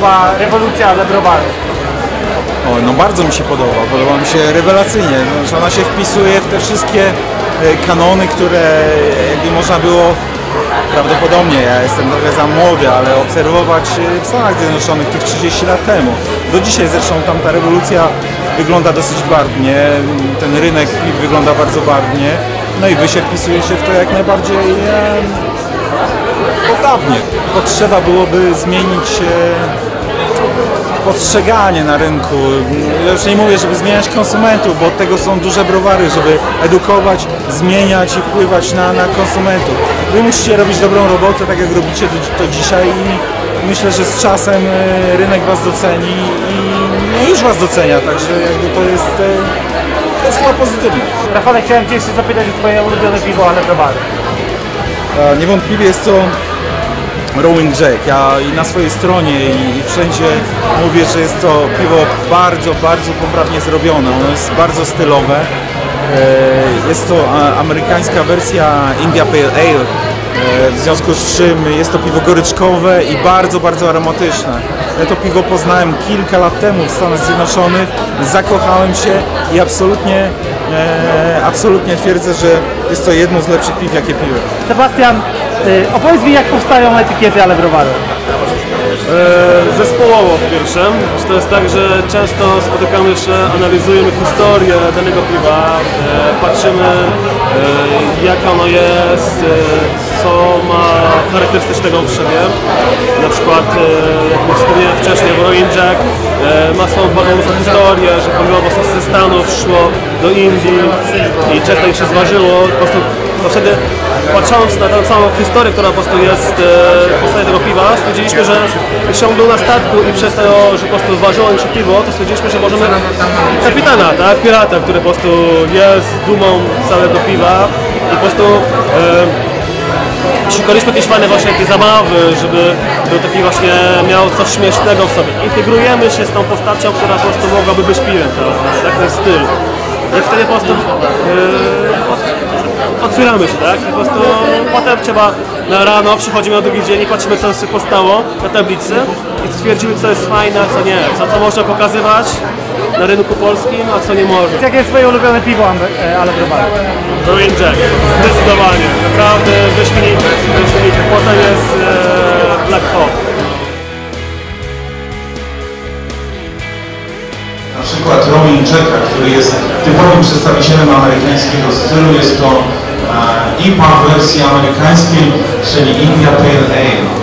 podoba rewolucja lebrowaru? O, no bardzo mi się podoba, podoba mi się rewelacyjnie, no, że ona się wpisuje w te wszystkie e, kanony, które jakby można było prawdopodobnie, ja jestem trochę za młody, ale obserwować e, w Stanach Zjednoczonych tych 30 lat temu. Do dzisiaj zresztą tam ta rewolucja wygląda dosyć barwnie, ten rynek wygląda bardzo barwnie, no i wy się wpisujecie w to jak najbardziej e, poprawnie. Potrzeba byłoby zmienić e, postrzeganie na rynku. Ja już nie mówię, żeby zmieniać konsumentów, bo od tego są duże browary, żeby edukować, zmieniać i wpływać na, na konsumentów. Wy musicie robić dobrą robotę, tak jak robicie to, to dzisiaj i myślę, że z czasem e, rynek Was doceni i już Was docenia, także jakby to jest, e, to jest chyba pozytywne. Rafale, chciałem Cię jeszcze zapytać o Twoje ulubione piwo, ale browary. Niewątpliwie jest to Rowing Jack. Ja i na swojej stronie i, wszędzie mówię, że jest to piwo bardzo, bardzo poprawnie zrobione. Ono jest bardzo stylowe. E, Jest to amerykańska wersja India Pale Ale. E, W związku z czym jest to piwo goryczkowe i bardzo, bardzo aromatyczne. Ja to piwo poznałem kilka lat temu w Stanach Zjednoczonych, zakochałem się i absolutnie, absolutnie twierdzę, że jest to jedno z lepszych piw, jakie piłem. Sebastian, y, opowiedz mi jak powstają etykiety ale browaru. E, zespołowo po pierwsze. Że To jest tak, że często spotykamy się, analizujemy historię danego piwa, e, patrzymy e, jak ono jest, e, co ma charakterystycznego w sobie. Na przykład, e, jak wspomniałem wcześniej, Rowing Jack e, ma swoją bardzo historię, że pomimo ze Stanów szło do Indii i często ich się zważyło, po prostu to wtedy patrząc na tę całą historię, która po prostu jest e, powstania tego piwa, stwierdziliśmy, że był na statku i przez to, że po prostu zważyło im się piwo, to stwierdziliśmy, że możemy kapitana, tak, pirata, który po prostu jest dumą całego piwa i po prostu e, szukaliśmy jakiejś fajnej właśnie takiej zabawy, żeby był taki właśnie, miał coś śmiesznego w sobie. Integrujemy się z tą postacią, która po prostu mogłaby być piwem, tak, tak ten styl. I wtedy po prostu e, otwieramy się, tak? I po prostu potem trzeba na rano przychodzimy na drugi dzień i patrzymy co się postało na tablicy i stwierdzimy co jest fajne, a co nie, co, co można pokazywać na rynku polskim, a co nie może. Jakie jest Twoje ulubione piwo e, ale browaru? Marine Jack, zdecydowanie, naprawdę wyśmienity, wyśmienity. Potem jest e, Black Hawk. Na przykład Romin Jacka, który jest typowym przedstawicielem amerykańskiego stylu, jest to e, IPA w wersji amerykańskiej, czyli India Pale Ale.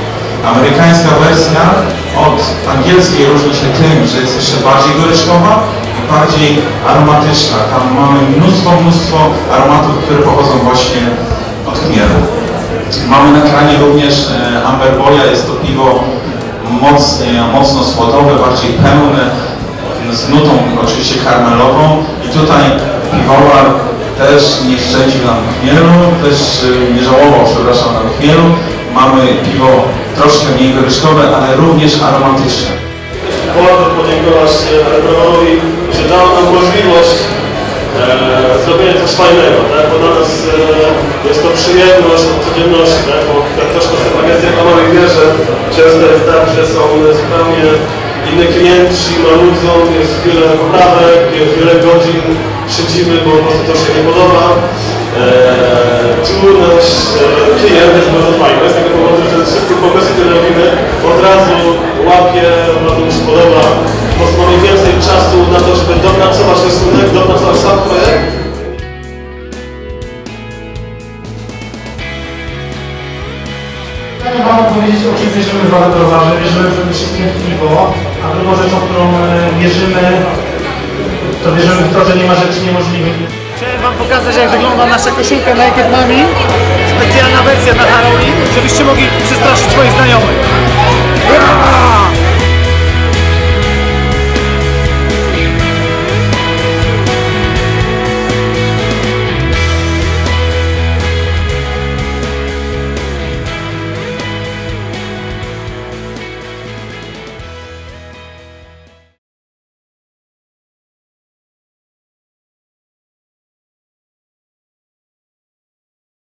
Amerykańska wersja od angielskiej różni się tym, że jest jeszcze bardziej goryczkowa i bardziej aromatyczna. Tam mamy mnóstwo, mnóstwo aromatów, które pochodzą właśnie od chmielu. Mamy na kranie również e, Amber Boya, jest to piwo mocnie, mocno słodowe, bardziej pełne, z nutą oczywiście karmelową i tutaj piwowar też nie szczędził nam chmielu, też y, nie żałował, przepraszam, nam chmielu. Mamy piwo troszkę mniej goryczkowe, ale również aromatyczne. Bardzo podziękować Rebrowowi, że dał nam możliwość e, zrobienia coś fajnego, tak? bo dla nas e, jest to przyjemność od codzienności, tak? bo jak ktoś postępuje z reklamami wie, że często jest tak, że są zupełnie inni klienci, maludzą, jest wiele poprawek, jest wiele godzin siedzimy, bo po prostu to się nie podoba. Tu nasz e, klient jest bardzo fajny, z tego powodu, że wszystkie pomysły, które robimy, od razu łapie, od razu mu się podoba. Po prostu mamy więcej czasu na to, żeby dopracować rysunek, dopracować sam projekt. Chciałem Wam powiedzieć, o czym wierzymy w ale browarze. Wierzymy przede wszystkim piwo, a drugą rzeczą, którą e, wierzymy, to wierzymy w to, że nie ma rzeczy niemożliwych. Chciałem Wam pokazać, jak wygląda nasza koszulka Naked Mami. Specjalna wersja na Halloween, żebyście mogli przestraszyć swoich znajomych. Yeah!